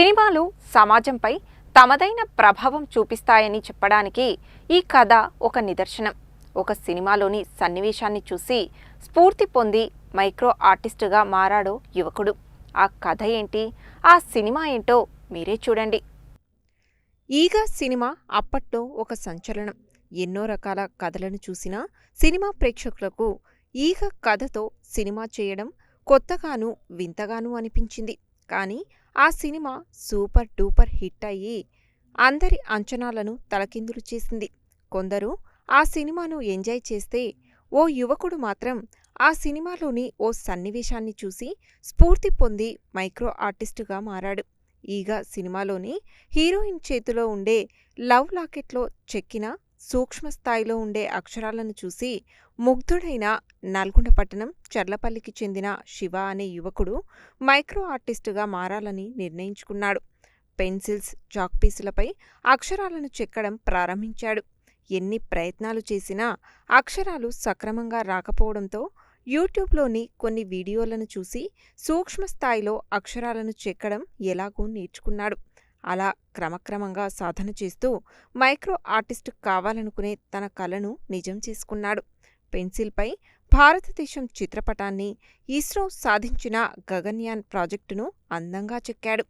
సినిమాలు సమాజంపై తమదైన ప్రభావం చూపిస్తాయని చెప్పడానికి ఈ కథ ఒక నిదర్శనం. ఒక సినిమాలోని సన్నివేశాన్ని చూసి స్ఫూర్తి పొంది మైక్రో ఆర్టిస్టుగా మారాడో యువకుడు. ఆ కథ ఏంటి? ఆ సినిమా ఏంటో మీరే చూడండి. ఈగ సినిమా అప్పట్లో ఒక సంచలనం. ఎన్నో రకాల కథలను చూసినా సినిమా ప్రేక్షకులకు ఈగ కథతో సినిమా చేయడం కొత్తగాను వింతగాను అనిపించింది. కానీ ఆ సినిమా సూపర్ డూపర్ హిట్ అయ్యి అందరి అంచనాలను తలకిందులు చేసింది. కొందరు ఆ సినిమాను ఎంజాయ్ చేస్తే ఓ యువకుడు మాత్రం ఆ సినిమాలోని ఓ సన్నివేశాన్ని చూసి స్ఫూర్తి పొంది మైక్రో ఆర్టిస్టుగా మారాడు. ఈగ సినిమాలోని హీరోయిన్ చేతిలో ఉండే లవ్ లాకెట్లో చెక్కిన సూక్ష్మ స్థాయిలో ఉండే అక్షరాలను చూసి ముగ్ధుడైన నల్గొండ పట్టణం చర్లపల్లికి చెందిన శివ అనే యువకుడు మైక్రో ఆర్టిస్టుగా మారాలని నిర్ణయించుకున్నాడు. పెన్సిల్స్ చాక్పీసులపై అక్షరాలను చెక్కడం ప్రారంభించాడు. ఎన్ని ప్రయత్నాలు చేసినా అక్షరాలు సక్రమంగా రాకపోవడంతో యూట్యూబ్లోని కొన్ని వీడియోలను చూసి సూక్ష్మ స్థాయిలో అక్షరాలను చెక్కడం ఎలాగో నేర్చుకున్నాడు. అలా క్రమక్రమంగా సాధన చేస్తూ మైక్రో ఆర్టిస్ట్ కావాలనుకునే తన కలను నిజం చేసుకున్నాడు. పెన్సిల్పై భారతదేశం చిత్రపటాన్ని ఇస్రో సాధించిన గగన్యాన్ ప్రాజెక్టును అందంగా చెక్కాడు.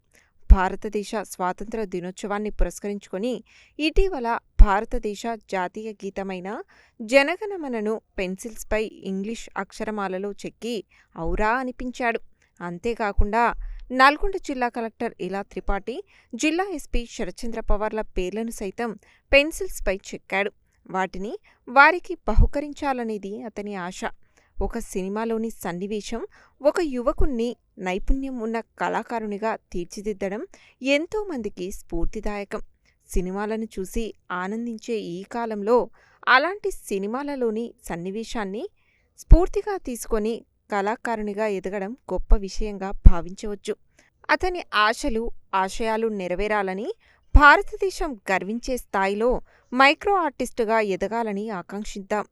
భారతదేశ స్వాతంత్ర దినోత్సవాన్ని పురస్కరించుకొని ఇటీవల భారతదేశ జాతీయ గీతమైన జనగణమనను పెన్సిల్స్పై ఇంగ్లీష్ అక్షరమాలలో చెక్కి ఔరా అనిపించాడు. అంతేకాకుండా నల్గొండ జిల్లా కలెక్టర్ ఇలా త్రిపాఠి జిల్లా ఎస్పీ శరచంద్ర పవార్ల పేర్లను సైతం పెన్సిల్స్పై చెక్కాడు. వాటిని వారికి బహుకరించాలనేది అతని ఆశ. ఒక సినిమాలోని సన్నివేశం ఒక యువకుణ్ణి నైపుణ్యం ఉన్న కళాకారునిగా తీర్చిదిద్దడం ఎంతోమందికి స్ఫూర్తిదాయకం. సినిమాలను చూసి ఆనందించే ఈ కాలంలో అలాంటి సినిమాలలోని సన్నివేశాన్ని స్ఫూర్తిగా తీసుకొని కళాకారునిగా ఎదగడం గొప్ప విషయంగా భావించవచ్చు. అతని ఆశలు ఆశయాలు నెరవేరాలని భారతదేశం గర్వించే స్థాయిలో మైక్రో ఆర్టిస్టుగా ఎదగాలని ఆకాంక్షిద్దాం.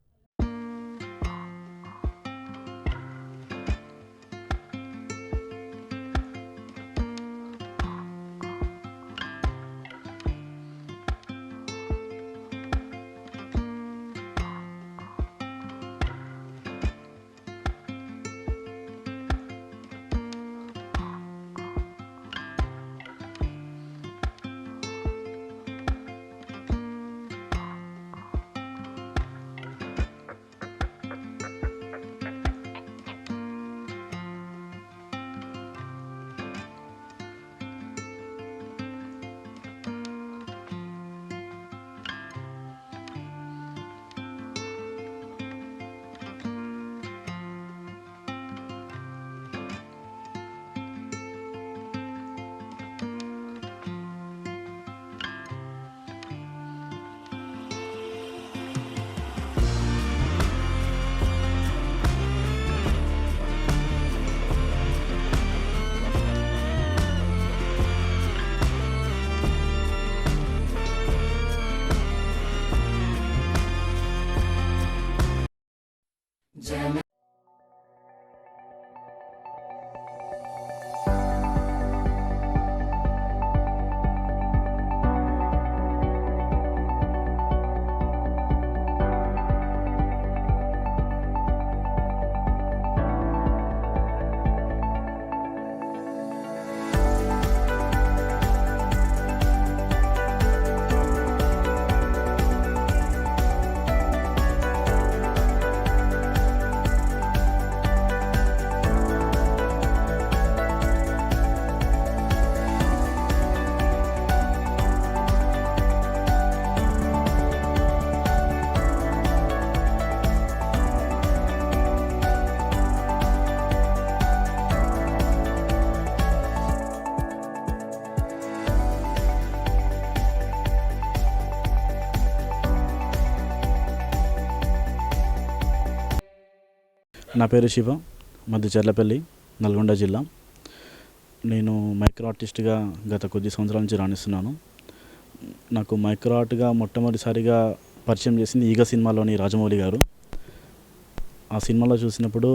నా పేరు శివ మధ్య చెర్లపల్లి నల్గొండ జిల్లా. నేను మైక్రో ఆర్టిస్ట్గా గత కొద్ది సంవత్సరాల నుంచి రాణిస్తున్నాను. నాకు మైక్రో ఆర్ట్గా మొట్టమొదటిసారిగా పరిచయం చేసింది ఈగ సినిమాలోని రాజమౌళి గారు. ఆ సినిమాలో చూసినప్పుడు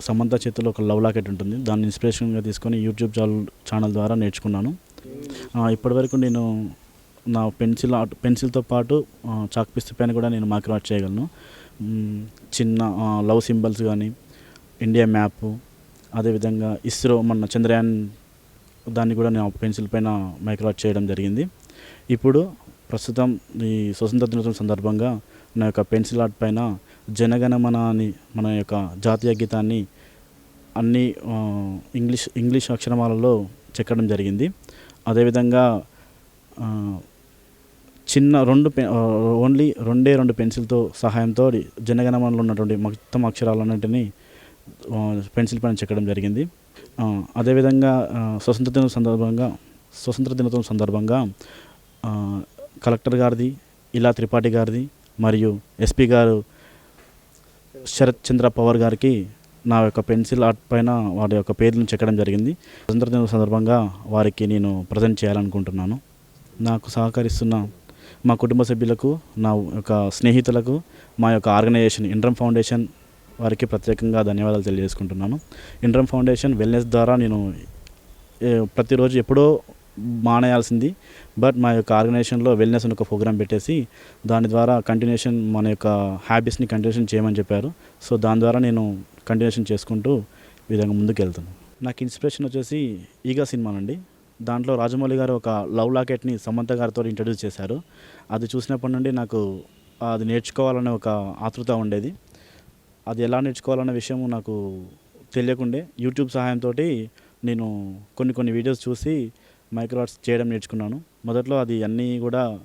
సమంత చేతిలో ఒక లవ్ లాకెట్ ఉంటుంది. దాన్ని ఇన్స్పిరేషన్గా తీసుకొని యూట్యూబ్ ఛానల్ ఛానల్ ద్వారా నేర్చుకున్నాను. ఇప్పటివరకు నేను నా పెన్సిల్ ఆర్ట్ పెన్సిల్తో పాటు చాక్ పీస్ పైన కూడా నేను మైక్రో ఆర్ట్ చేయగలను. చిన్న లవ్ సింబల్స్ కానీ ఇండియా మ్యాప్ అదేవిధంగా ఇస్రో మన చంద్రయాన్ దాన్ని కూడా నేను పెన్సిల్ పైన మైక్రో ఆర్ట్ చేయడం జరిగింది. ఇప్పుడు ప్రస్తుతం ఈ స్వతంత్ర దినోత్సవం సందర్భంగా నా యొక్క పెన్సిల్ ఆర్ట్ పైన జనగణమన అని మన యొక్క జాతీయ గీతాన్ని అన్ని ఇంగ్లీష్ ఇంగ్లీష్ అక్షరమాలలో చెక్కడం జరిగింది. అదేవిధంగా చిన్న రెండు ఓన్లీ రెండే రెండు పెన్సిల్తో సహాయంతో జనగణమనలో ఉన్నటువంటి మొత్తం అక్షరాలన్నింటినీ పెన్సిల్ పైన చెక్కడం జరిగింది. అదేవిధంగా స్వతంత్ర దినం సందర్భంగా స్వతంత్ర దినోత్సవం సందర్భంగా కలెక్టర్ గారిది ఇలా త్రిపాఠి గారిది మరియు ఎస్పీ గారు శరత్ చంద్ర పవర్ గారికి నా యొక్క పెన్సిల్ ఆర్ట్ పైన వారి యొక్క పేర్లను చెక్కడం జరిగింది. స్వతంత్ర దినం సందర్భంగా వారికి నేను ప్రజెంట్ చేయాలనుకుంటున్నాను. నాకు సహకరిస్తున్న మా కుటుంబ సభ్యులకు నా యొక్క స్నేహితులకు మా యొక్క ఆర్గనైజేషన్ ఇండ్రమ్ ఫౌండేషన్ వారికి ప్రత్యేకంగా ధన్యవాదాలు తెలియజేసుకుంటున్నాను. ఇండ్రమ్ ఫౌండేషన్ వెల్నెస్ ద్వారా నేను ప్రతిరోజు ఎప్పుడో మానేయాల్సింది. బట్ మా యొక్క ఆర్గనైజేషన్లో వెల్నెస్ అని ఒక ప్రోగ్రామ్ పెట్టేసి దాని ద్వారా కంటిన్యూషన్ మన యొక్క హ్యాబిట్స్ని కంటిన్యూషన్ చేయమని చెప్పారు. సో దాని ద్వారా నేను కంటిన్యూషన్ చేసుకుంటూ విధంగా ముందుకు వెళ్తాను నాకు ఇన్స్పిరేషన్ వచ్చేసి ఈగా సినిమానండి. దాంట్లో రాజమౌళి గారు ఒక లవ్ లాకెట్ని సమంత గారితో ఇంట్రడ్యూస్ చేశారు. అది చూసినప్పటి నుండి నాకు అది నేర్చుకోవాలనే ఒక ఆతృత ఉండేది. అది ఎలా నేర్చుకోవాలనే విషయం నాకు తెలియకుండే యూట్యూబ్ సహాయంతో నేను కొన్ని కొన్ని వీడియోస్ చూసి మైక్రో ఆర్ట్స్ చేయడం నేర్చుకున్నాను. మొదట్లో అది అన్నీ కూడా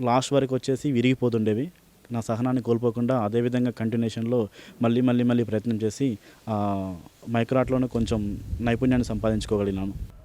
లాస్ట్ వరకు వచ్చేసి విరిగిపోతుండేవి. నా సహనాన్ని కోల్పోకుండా అదేవిధంగా కంటిన్యూషన్లో మళ్ళీ మళ్ళీ మళ్ళీ ప్రయత్నం చేసి మైక్రో కొంచెం నైపుణ్యాన్ని సంపాదించుకోగలిగినాను.